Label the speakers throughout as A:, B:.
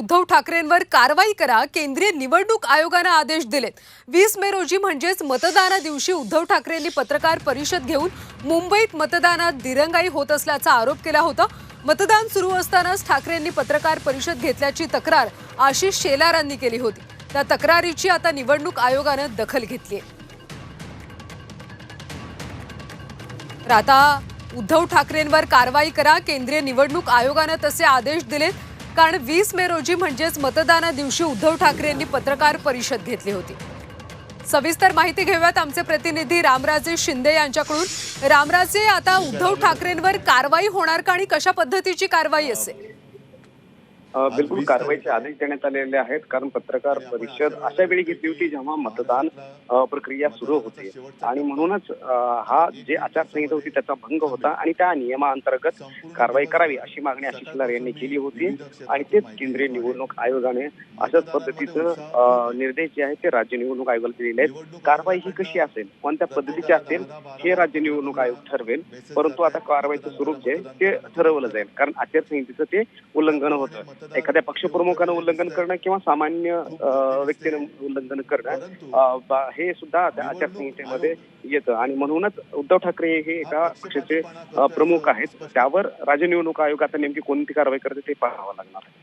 A: उद्धव ठाकरेंवर कारवाई करा केंद्रीय निवडणूक आयोगानं आदेश दिलेत. वीस मे रोजी म्हणजेच मतदाना दिवशी उद्धव ठाकरेंनी पत्रकार परिषद घेऊन मुंबईत मतदानात दिरंगाई होत असल्याचा आरोप केला होता. मतदान सुरू असतानाच ठाकरेंनी पत्रकार परिषद घेतल्याची तक्रार आशिष शेलारांनी केली होती. त्या तक्रारीची आता निवडणूक आयोगानं दखल घेतली आहे. तर आता उद्धव ठाकरेंवर कारवाई करा केंद्रीय निवडणूक आयोगानं तसे आदेश दिलेत. कारण वीस मे रोजी म्हणजेच मतदाना दिवशी उद्धव ठाकरेंनी पत्रकार परिषद घेतली होती. सविस्तर माहिती घेऊयात आमचे प्रतिनिधी रामराजे शिंदे यांच्याकडून. रामराजे आता उद्धव ठाकरेंवर कारवाई होणार का आणि कशा पद्धतीची कारवाई असेल?
B: बिलकुल कारवाईचे आदेश देण्यात आलेले आहेत. कारण पत्रकार परिषद अशा वेळी घेतली होती जेव्हा मतदान प्रक्रिया सुरू होते. आणि म्हणूनच हा जे आचारसंहिता होती त्याचा भंग होता आणि त्या नियमाअंतर्गत कारवाई करावी अशी मागणी आशिष शेलार यांनी केली होती. आणि तेच केंद्रीय निवडणूक आयोगाने अशाच पद्धतीचं निर्देश जे आहेत ते राज्य निवडणूक आयोगाला दिलेले आहेत. कारवाई ही कशी असेल कोणत्या पद्धतीची असेल हे राज्य निवडणूक आयोग ठरवेल. परंतु आता कारवाईचं स्वरूप जे ते ठरवलं जाईल. कारण आचारसंहितेचं ते उल्लंघन होतं. एखाद्या पक्षप्रमुखानं उल्लंघन करणं किंवा सामान्य व्यक्तीनं उल्लंघन करणं हे सुद्धा त्या आचारसंहितेमध्ये येतं. आणि म्हणूनच उद्धव ठाकरे हे एका पक्षाचे प्रमुख आहेत. त्यावर राज्य निवडणूक आयोग आता नेमकी कोणती कारवाई करते ते पाहावं लागणार आहे.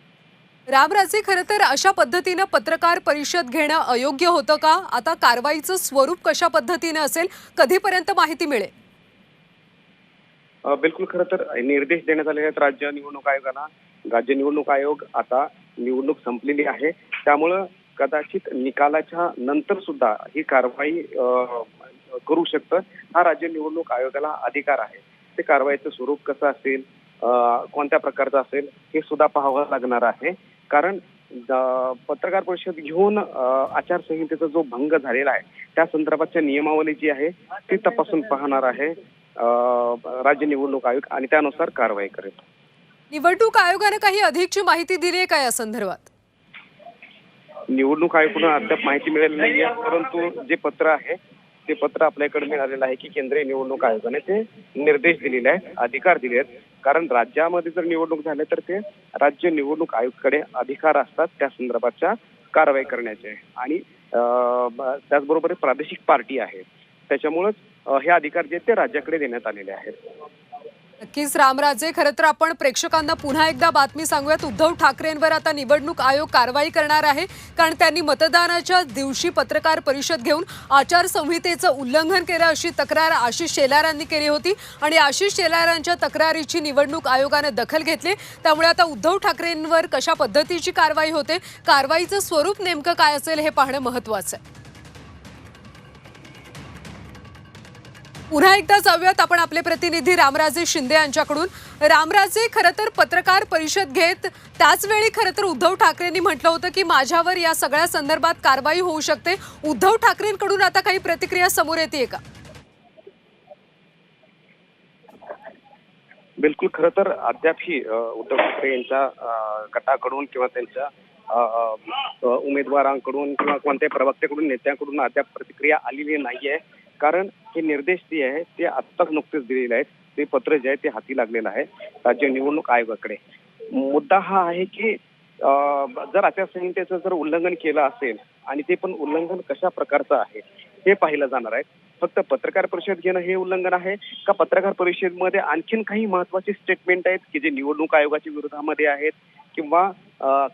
A: रामराजे खरं तर अशा पद्धतीनं पत्रकार परिषद घेणं अयोग्य होतं का? आता कारवाईचं स्वरूप कशा पद्धतीनं असेल? कधीपर्यंत माहिती मिळेल?
B: बिलकुल खरं तर निर्देश देण्यात आलेले आहेत राज्य निवडणूक आयोगाला. राज्य निवडणूक आयोग आता निवडणूक संपलेली आहे. त्यामुळं कदाचित निकालाच्या नंतर सुद्धा ही कारवाई करू शकतं. हा राज्य निवडणूक आयोगाला अधिकार आहे. ते कारवाईचं स्वरूप कसं असेल कोणत्या प्रकारचं असेल हे सुद्धा पाहावं लागणार आहे. कारण पत्रकार परिषद घेऊन आचारसंहितेचा जो भंग झालेला आहे त्या संदर्भातच्या नियमावली जी आहे ती तपासून पाहणार आहे राज्य निवडणूक आयोग आणि त्यानुसार कारवाई करेल.
A: निवडणूक आयोगानं काही अधिकची माहिती दिली आहे का या संदर्भात?
B: निवडणूक आयोगाकडून अद्याप माहिती मिळाली नाही आहे परंतु जे पत्र आहे ते पत्र आपल्याकडे मिळालेलं आहे की केंद्रीय निवडणूक आयोगाने ते निर्देश दिलेले आहेत अधिकार दिले आहेत. कारण राज्यामध्ये जर निवडणूक झाले तर ते राज्य निवडणूक आयोगाकडे अधिकार असतात त्या संदर्भाच्या कारवाई करण्याचे. आणि अं, त्याचबरोबर प्रादेशिक पार्टी आहे. त्याच्यामुळंच हे अधिकार जे आहेत ते राज्याकडे देण्यात आलेले आहेत.
A: नक्कीच रामराजे. खरं तर आपण प्रेक्षकांना पुन्हा एकदा बातमी सांगूयात. उद्धव ठाकरेंवर आता निवडणूक आयोग कारवाई करणार आहे. कारण त्यांनी मतदानाच्या दिवशी पत्रकार परिषद घेऊन आचारसंहितेचं उल्लंघन केलं अशी तक्रार आशिष शेलारांनी केली होती. आणि आशिष शेलारांच्या तक्रारीची निवडणूक आयोगानं दखल घेतली. त्यामुळे आता उद्धव ठाकरेंवर कशा पद्धतीची कारवाई होते? कारवाईचं स्वरूप नेमकं काय असेल हे पाहणं महत्वाचं आहे. पुन्हा एकदा जाऊयात आपण आपले प्रतिनिधी रामराजे शिंदे यांच्याकडून. रामराजे खरं तर पत्रकार परिषद घेत त्याच वेळी खरं तर उद्धव ठाकरेंनी म्हटलं होतं की माझ्यावर या सगळ्या संदर्भात कारवाई होऊ शकते. उद्धव ठाकरेंकडून आता काही प्रतिक्रिया समोर येते का?
B: बिलकुल खरं तर अद्यापही उद्धव ठाकरे यांच्या गटाकडून किंवा त्यांच्या उमेदवारांकडून किंवा कोणत्याही प्रवक्त्याकडून नेत्यांकडून अद्याप प्रतिक्रिया आलेली नाहीये. कारण हे निर्देश जे आहे ते आत्ताच नुकतेच दिलेले आहेत. ते पत्र जे आहे ते हाती लागलेलं आहे. राज्य निवडणूक आयोगाकडे. मुद्दा हा आहे की जर आचारसंहितेचं जर उल्लंघन केलं असेल आणि ते पण उल्लंघन कशा प्रकारचं आहे हे पाहिलं जाणार आहे. फक्त पत्रकार परिषद घेणं हे उल्लंघन आहे का पत्रकार परिषदेमध्ये आणखीन काही महत्त्वाचे स्टेटमेंट आहेत की जे निवडणूक आयोगाच्या विरोधामध्ये आहेत किंवा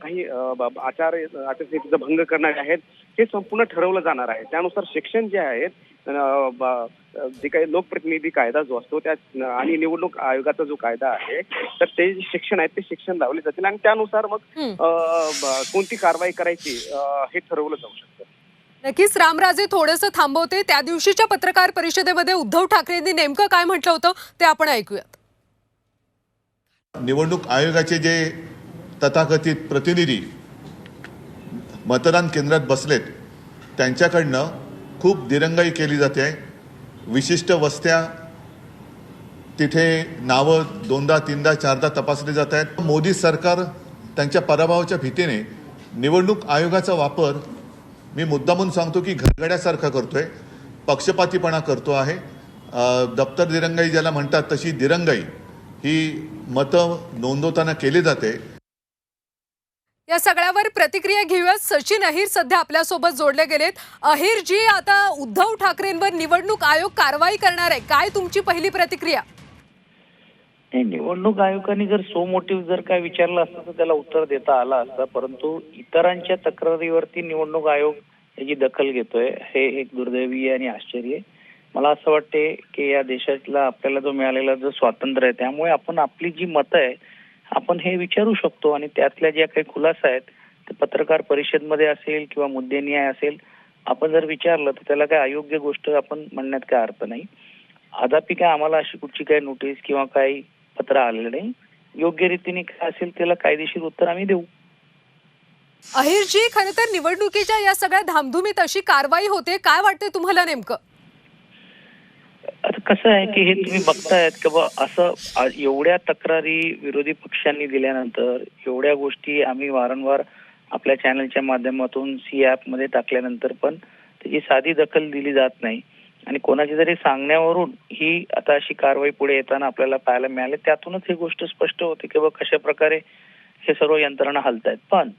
B: काही आचार आचारसंहितेचा भंग करणारे आहेत हे संपूर्ण ठरवलं जाणार आहे. त्यानुसार शिक्षण जे आहेत जे काही लोकप्रतिनिधी कायदा जो असतो त्या आणि निवडणूक आयोगाचा जो कायदा आहे तर ते जे शिक्षण आहे ते शिक्षण लावले जातील आणि त्यानुसार मग कोणती कारवाई करायची हे ठरवलं जाऊ शकतं.
A: नक्कीच रामराजे थोडंसं थांबवते. त्या दिवशीच्या पत्रकार परिषदेमध्ये उद्धव ठाकरेंनी नेमकं काय म्हटलं होतं ते आपण ऐकूयात.
C: निवडणूक आयोगाचे जे तथाकथित प्रतिनिधी मतदान केंद्रात बसलेत त्यांच्याकडनं खूप दिरंगाई केली जाते. विशिष्ट वस्त्या तिथे नावं दोनदा तीनदा चारदा तपासली जात आहेत. मोदी सरकार त्यांच्या पराभवाच्या भीतीने निवडणूक आयोगाचा वापर मी मुद्दामून सांगतो की घरगड्यासारखा करतोय. पक्षपातीपणा करतो आहे. दप्तर दिरंगाई ज्याला म्हणतात तशी दिरंगाई ही मतं नोंदवताना केली जाते.
A: या सगळ्यावर प्रतिक्रिया घेऊयात. सचिन अहिर सध्या आपल्यासोबत जोडले गेलेत. अहिर जी आता उद्धव ठाकरेंवर निवडणूक आयोग कारवाई करणार आहे. काय तुमची पहिली प्रतिक्रिया?
D: नाही निवडणूक आयोगाने जर सो मोटिव्ह जर काय विचारलं असतं तर त्याला उत्तर देता आला असतं. परंतु इतरांच्या तक्रारीवरती निवडणूक आयोग याची दखल घेतोय हे एक दुर्दैवी आणि आश्चर्य. मला असं वाटते की या देशातला आपल्याला जो मिळालेला जो स्वातंत्र्य आहे त्यामुळे आपण आपली जी मतं आहे आपण हे विचारू शकतो. आणि त्यातल्या ज्या काही खुलासा आहेत ते पत्रकार परिषदमध्ये असेल किंवा मुद्दे न्याय असेल आपण जर विचारलं तर त्याला काय अयोग्य गोष्ट आपण म्हणण्यात काय अर्थ नाही. अदापि काय आम्हाला अशी कुठची काही नोटीस किंवा काही पत्र आलेलं नाही. योग्य रीतीने काय असेल त्याला कायदेशीर उत्तर आम्ही देऊ.
A: अहिरजी खरं तर निवडणुकीच्या या सगळ्या धामधुमीत अशी कारवाई होते काय वाटते तुम्हाला नेमकं?
D: आता कसं आहे की हे तुम्ही बघतायत की बा असं आ- एवढ्या तक्रारी विरोधी पक्षांनी दिल्यानंतर एवढ्या गोष्टी आम्ही वारंवार आपल्या चॅनलच्या माध्यमातून सी ऍपमध्ये टाकल्यानंतर पण त्याची साधी दखल दिली जात नाही. आणि कोणाच्या तरी सांगण्यावरून ही आता अशी कारवाई पुढे येताना आपल्याला पाहायला मिळाली त्यातूनच ही गोष्ट स्पष्ट होते की बाबा कशा प्रकारे हे सर्व यंत्रणा हलतायत. पण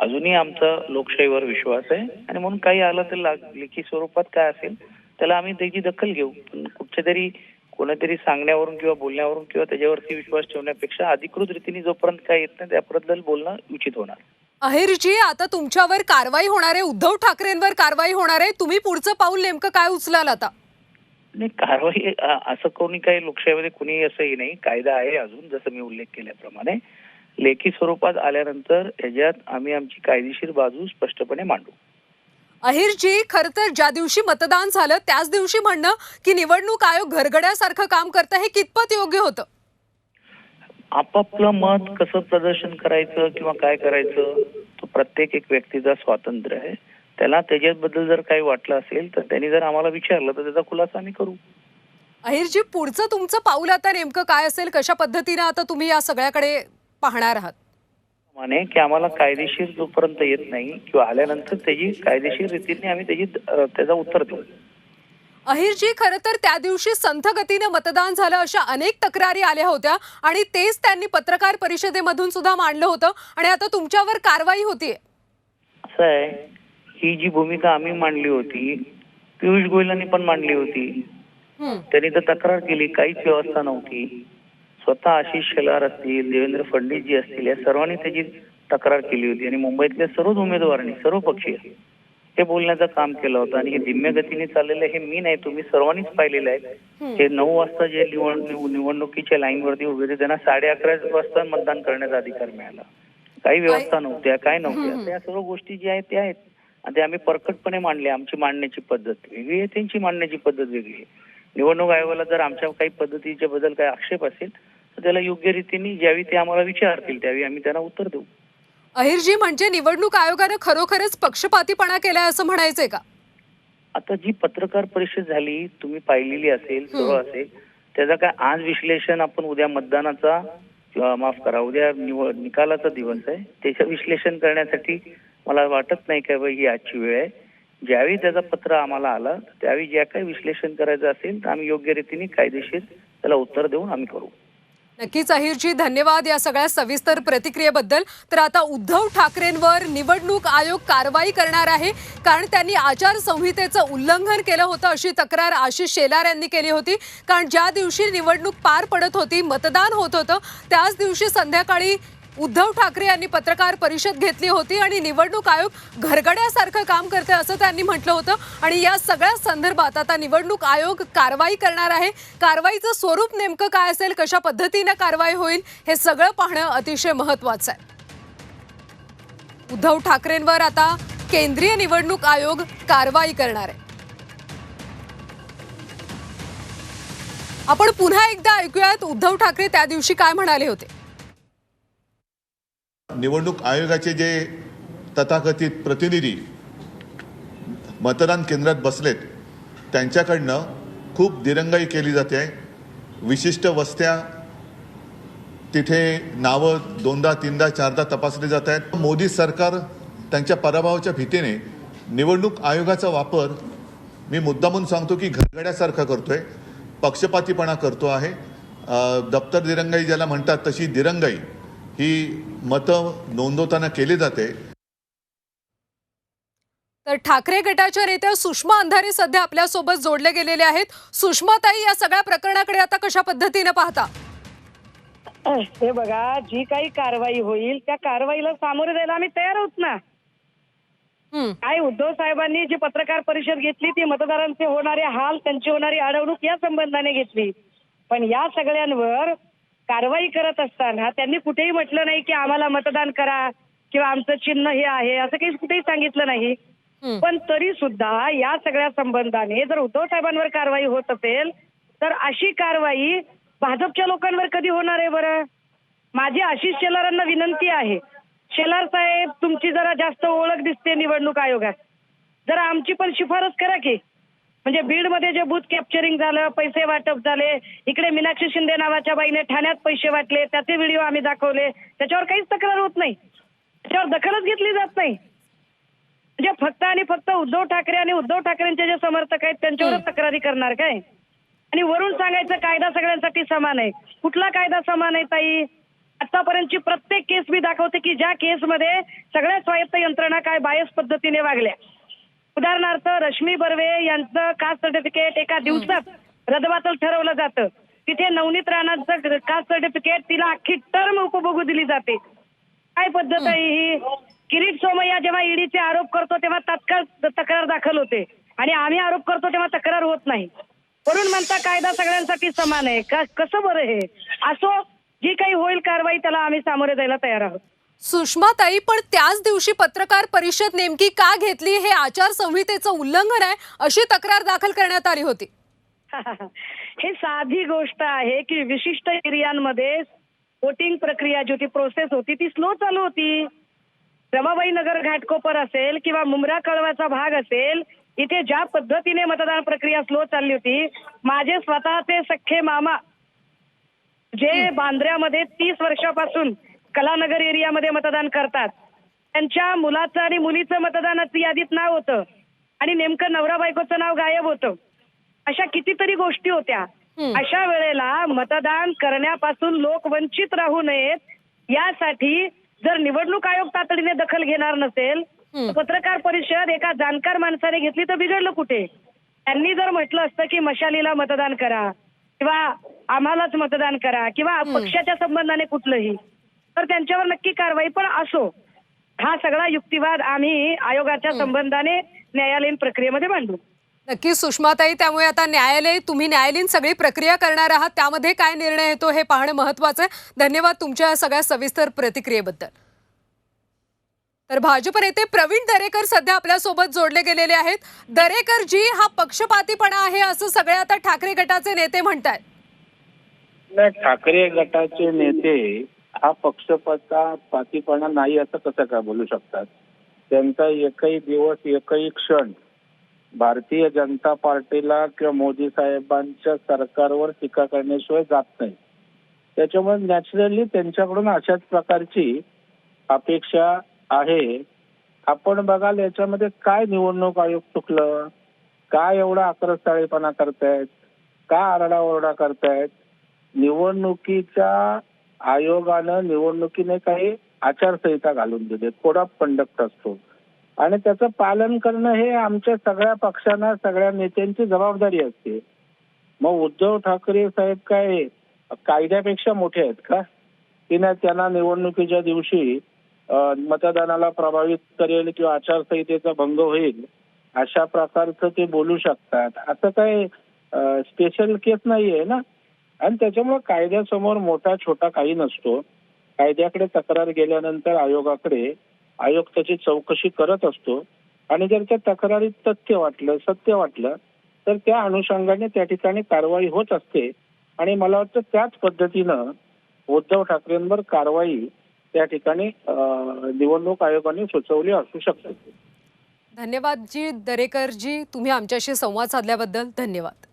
D: अजूनही आमचा लोकशाहीवर विश्वास आहे आणि म्हणून काही आलं तर लेखी स्वरूपात काय असेल त्याला आम्ही त्याची दखल घेऊ. पण कुठच्या तरी कोणातरी सांगण्यावरून किंवा बोलण्यावरून किंवा त्याच्यावरती विश्वास ठेवण्यापेक्षा अधिकृत रीतीने जोपर्यंत काय येत नाही त्याबद्दल बोलणं उचित होणार.
A: अहिरजी आता तुमच्यावर कारवाई होणार आहे. उद्धव ठाकरेंवर कारवाई होणार आहे. तुम्ही पुढचं पाऊल नेमकं काय उचलाल आता?
D: नाही कारवाई असं कोणी काही लोकशाहीमध्ये कुणी असंही नाही. कायदा आहे अजून जसं मी उल्लेख केल्याप्रमाणे. लेखी स्वरूपात आल्यानंतर ह्याच्यात आम्ही आमची कायदेशीर बाजू स्पष्टपणे मांडू.
A: अहिरजी खरं तर ज्या दिवशी मतदान झालं त्याच दिवशी म्हणणं की निवडणूक आयोग घरगड्यासारखं काम करतं हे कितपत योग्य होतं?
D: आपापलं मत कसं प्रदर्शन करायचं किंवा काय करायचं तो प्रत्येक एक व्यक्तीचा स्वातंत्र्य आहे. त्याला त्याच्याबद्दल जर काही वाटलं असेल तर त्यांनी जर आम्हाला विचारलं तर त्याचा खुलासा आम्ही करू.
A: अहिरजी पुढचं तुमचं पाऊल आता नेमकं काय असेल? कशा पद्धतीनं आता तुम्ही या सगळ्याकडे पाहणार आहात?
D: माने की आम्हाला कायदेशीर जोपर्यंत येत नाही किंवा आल्यानंतर त्याची कायदेशीर रीतीने आम्ही त्याची त्याचा उत्तर देऊ.
A: अहिरजी खरं तर त्या दिवशी संथ गतीनं मतदान झालं अशा अनेक तक्रारी आल्या होत्या आणि तेच त्यांनी पत्रकार परिषदेमधून सुद्धा मांडलं होतं आणि आता तुमच्यावर कारवाई होतीये.
D: असं आहे ही जी भूमिका आम्ही मांडली होती पियुष गोयलांनी पण मांडली होती. त्यांनी तर तक्रार केली काहीच व्यवस्था नव्हती. स्वतः आशिष शेलार असतील देवेंद्र फडणवीस जी असतील या सर्वांनी त्याची तक्रार केली होती. आणि मुंबईतल्या सर्वच उमेदवारांनी सर्व पक्षीय हे बोलण्याचं काम केलं होतं. आणि हे धीम्य गतीने चाललेलं हे मी नाही तुम्ही सर्वांनीच पाहिलेलं आहे. हे नऊ वाजता जे निवड निव- निवडणुकीच्या लाईनवरती उभे होते त्यांना साडे अकरा वाजता मतदान करण्याचा अधिकार मिळाला. काही व्यवस्था नव्हत्या काय नव्हत्या. त्या सर्व गोष्टी ज्या आहेत त्या आहेत. आणि ते आम्ही परखडपणे मांडले आमची मांडण्याची पद्धत वेगळी आहे त्यांची मांडण्याची पद्धत वेगळी आहे. निवडणूक आयोगाला जर आमच्या काही पद्धतीच्या बद्दल काही आक्षेप असेल त्याला योग्य रीतीने ज्यावेळी ते आम्हाला विचारतील त्यावेळी आम्ही त्यांना उत्तर देऊ.
A: अहिरजी म्हणजे निवडणूक आयोगानं खरोखरच पक्षपातीपणा केलाय असं म्हणायचंय का?
D: आता जी पत्रकार परिषद झाली तुम्ही पाहिलेली असेल सर्व असेल त्याचा काय आज विश्लेषण आपण उद्या मतदानाचा माफ करा उद्या निवड निकालाचा दिवस आहे. त्याचं विश्लेषण करण्यासाठी मला वाटत नाही का बाई ही आजची वेळ आहे. ज्यावेळी त्याचा पत्र आम्हाला आलं त्यावेळी ज्या काही विश्लेषण करायचं असेल तर आम्ही योग्य रीतीने कायदेशीर त्याला उत्तर देऊन आम्ही करू.
A: नक्कीच अहिरजी धन्यवाद या सगळ्या सविस्तर प्रतिक्रियेबद्दल. तर आता उद्धव ठाकरेंवर निवडणूक आयोग कारवाई करणार आहे कारण त्यांनी आचारसंहितेचं उल्लंघन केलं होतं अशी तक्रार आशिष शेलार यांनी केली होती. कारण ज्या दिवशी निवडणूक पार पडत होती मतदान होत होतं त्याच दिवशी संध्याकाळी उद्धव ठाकरे यांनी पत्रकार परिषद घेतली होती आणि निवडणूक आयोग घरगड्यासारखं काम करते असं त्यांनी म्हटलं होतं. आणि या सगळ्या संदर्भात आता निवडणूक आयोग कारवाई करणार आहे. कारवाईचं स्वरूप नेमकं काय असेल कशा पद्धतीनं कारवाई होईल हे सगळं पाहणं अतिशय महत्वाचं आहे. उद्धव ठाकरेंवर आता केंद्रीय निवडणूक आयोग कारवाई करणार आहे. आपण पुन्हा एकदा ऐकूयात उद्धव ठाकरे त्या दिवशी काय म्हणाले होते.
C: निवडणूक आयोगाचे जे तथाकथित प्रतिनिधी मतदान केंद्रात बसलेत त्यांच्याकडनं खूप दिरंगाई केली जाते. विशिष्ट वस्त्या तिथे नावं दोनदा तीनदा चारदा तपासली जात आहेत. मोदी सरकार त्यांच्या पराभवाच्या भीतीने निवडणूक आयोगाचा वापर मी मुद्दामून सांगतो की घरगड्यासारखा करतोय पक्षपातीपणा करतो आहे. दप्तर दिरंगाई ज्याला म्हणतात तशी दिरंगाई ही मतं नोंदवताना केली जाते.
A: तर ठाकरे गटाच्या नेत्या सुषमा अंधारे सध्या आपल्यासोबत जोडले गेलेले आहेत. सुषमाताई या सगळ्या प्रकरणाकडे आता कशा पद्धतीने पाहता?
E: हे बघा जी काही कारवाई होईल त्या कारवाईला सामोरे जायला आम्ही तयार आहोत ना. काय उद्धव साहेबांनी जी पत्रकार परिषद घेतली ती मतदारांचे होणारे हाल त्यांची होणारी अडवणूक या संबंधाने घेतली. पण या सगळ्यांवर कारवाई करत असताना त्यांनी कुठेही म्हटलं नाही की आम्हाला मतदान करा किंवा आमचं चिन्ह हे आहे असं काही कुठेही सांगितलं नाही. पण तरी सुद्धा या सगळ्या संबंधाने जर उद्धव साहेबांवर कारवाई होत असेल तर अशी कारवाई भाजपच्या लोकांवर कधी होणार आहे बरं? माझी आशिष शेलारांना विनंती आहे. शेलार साहेब तुमची जरा जास्त ओळख दिसते निवडणूक आयोगात. जरा आमची पण शिफारस करा की. म्हणजे बीडमध्ये जे बूथ कॅप्चरिंग झालं पैसे वाटप झाले इकडे मीनाक्षी शिंदे नावाच्या बाईने ठाण्यात पैसे वाटले त्याचे व्हिडिओ आम्ही दाखवले. त्याच्यावर काहीच तक्रार होत नाही. त्याच्यावर दखलच घेतली जात नाही. म्हणजे फक्त आणि फक्त उद्धव ठाकरे आणि उद्धव ठाकरेंचे जे समर्थक आहेत त्यांच्यावरच तक्रारी करणार काय? आणि वरून सांगायचं कायदा सगळ्यांसाठी समान आहे. कुठला कायदा समान आहे ताई? आतापर्यंतची प्रत्येक केस मी दाखवते की ज्या केसमध्ये सगळ्या स्वायत्त यंत्रणा काय बायस पद्धतीने वागल्या. उदाहरणार्थ रश्मी बर्वे यांचं कास्ट सर्टिफिकेट एका दिवसात रदबातल ठरवलं जातं. तिथे नवनीत राणाचं कास्ट सर्टिफिकेट तिला अख्खी टर्म उपभोगू दिली जाते. काय पद्धत आहे ही? किरीट सोमय्या जेव्हा ईडीचे आरोप करतो तेव्हा तात्काळ तक्रार दाखल होते. आणि आम्ही आरोप करतो तेव्हा तक्रार होत नाही. वरून म्हणता कायदा सगळ्यांसाठी समान आहे. का कसं बरं हे? असो जी काही होईल कारवाई त्याला आम्ही सामोरे जायला तयार आहोत.
A: सुषमाताई पण त्याच दिवशी पत्रकार परिषद नेमकी का घेतली हे आचारसंहितेचं उल्लंघन आहे अशी तक्रार दाखल करण्यात आली होती.
E: हे साधी गोष्ट आहे की विशिष्ट एरियांमध्ये वोटिंग प्रक्रिया जी होती प्रोसेस होती ती स्लो चालू होती. रमाबाई नगर घाटकोपर असेल किंवा मुंब्रा कळवाचा भाग असेल इथे ज्या पद्धतीने मतदान प्रक्रिया स्लो चालली होती माझे स्वतःचे सख्खे मामा जे बांद्र्यामध्ये तीस वर्षापासून कलानगर एरियामध्ये मतदान करतात. त्यांच्या मुलाचं आणि मुलीचं मतदानाचं यादीत नाव होतं. आणि नेमकं नवरा बायकोचं नाव गायब होतं. अशा कितीतरी गोष्टी होत्या. अशा वेळेला मतदान करण्यापासून लोक वंचित राहू नयेत. यासाठी जर निवडणूक आयोग तातडीने दखल घेणार नसेल. तर पत्रकार परिषद एका जाणकार माणसाने घेतली तर बिघडलं कुठे? त्यांनी जर म्हटलं असतं की मशालीला मतदान करा किंवा आम्हालाच मतदान करा किंवा पक्षाच्या संबंधाने कुठलंही तर त्यांच्यावर नक्की कारवाई पण असो. हा सगळा युक्तिवाद आम्ही आयोगाच्या संबंधाने न्यायालयीन प्रक्रियेमध्ये मांडू.
A: नक्की सुषमाताई त्यामुळे आता न्यायालय तुम्ही न्यायालयीन सगळी प्रक्रिया करणार आहात त्यामध्ये काय निर्णय येतो हे पाहणं महत्वाचं आहे. धन्यवाद तुमच्या या सगळ्या सविस्तर प्रतिक्रियेबद्दल. तर भाजप नेते प्रवीण दरेकर सध्या आपल्यासोबत जोडले गेलेले आहेत. दरेकर जी हा पक्षपातीपणा आहे असं सगळे आता ठाकरे गटाचे नेते म्हणतायत.
F: नाही ठाकरे गटाचे नेते हा पक्षपाता पातीपणा नाही असं कसं काय बोलू शकतात? त्यांचा एकही दिवस एकही क्षण भारतीय जनता पार्टीला किंवा मोदी साहेबांच्या सरकारवर टीका करण्याशिवाय जात नाही. त्याच्यामुळे नॅचरली त्यांच्याकडून अशाच प्रकारची अपेक्षा आहे. आपण बघाल याच्यामध्ये काय निवडणूक आयोग चुकलं? काय एवढा आक्रस्ताळेपणा करतायत? का आरडाओरडा करतायत? निवडणुकीच्या आयोगानं निवडणुकीने काही आचारसंहिता घालून दिली कोड ऑफ कंडक्ट असतो. आणि त्याचं पालन करणं हे आमच्या सगळ्या पक्षांना सगळ्या नेत्यांची जबाबदारी असते. मग उद्धव ठाकरे साहेब काय कायद्यापेक्षा मोठे आहेत का? की नाही त्यांना निवडणुकीच्या दिवशी मतदानाला प्रभावित करेल किंवा आचारसंहितेचा भंग होईल अशा प्रकारचं ते बोलू शकतात. असं काही स्पेशल केस नाहीये ना? आणि त्याच्यामुळे कायद्यासमोर मोठा छोटा काही नसतो. कायद्याकडे तक्रार गेल्यानंतर आयोगाकडे आयोग त्याची चौकशी करत असतो. आणि जर त्या तक्रारीत तथ्य वाटलं सत्य वाटलं तर त्या अनुषंगाने त्या ठिकाणी कारवाई होत असते. आणि मला वाटतं त्याच पद्धतीनं उद्धव ठाकरेंवर कारवाई त्या ठिकाणी निवडणूक आयोगाने सुचवली असू शकते.
A: धन्यवाद जी दरेकर जी तुम्ही आमच्याशी संवाद साधल्याबद्दल धन्यवाद.